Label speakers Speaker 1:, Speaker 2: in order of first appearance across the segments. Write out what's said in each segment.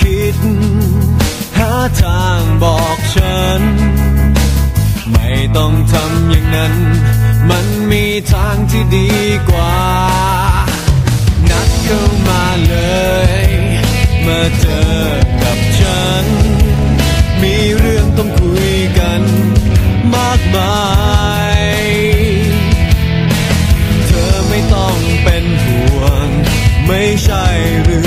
Speaker 1: คิด หาทางบอกฉัน ไม่ต้องทำอย่างนั้น มันมีทางที่ดีกว่า นัดเข้ามาเลย มาเจอกับฉัน มีเรื่องต้องคุยกันมากมาย เธอไม่ต้องเป็นห่วง ไม่ใช่เรื่อ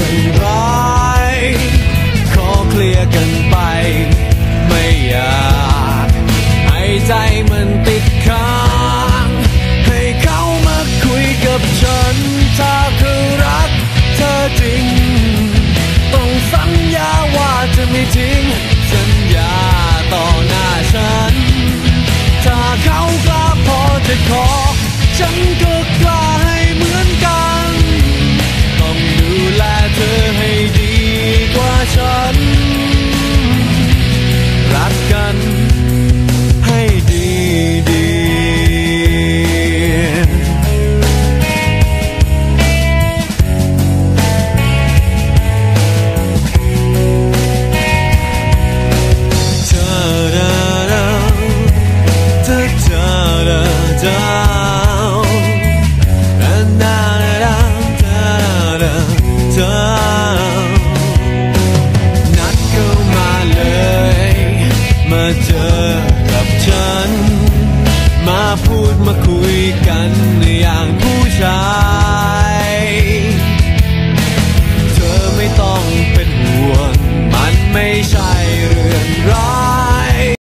Speaker 1: ฉันก็กล้าให้เหมือนกัน ต้องดูแลเธอให้ดีกว่าฉัน เจอกับฉัน มาพูดมา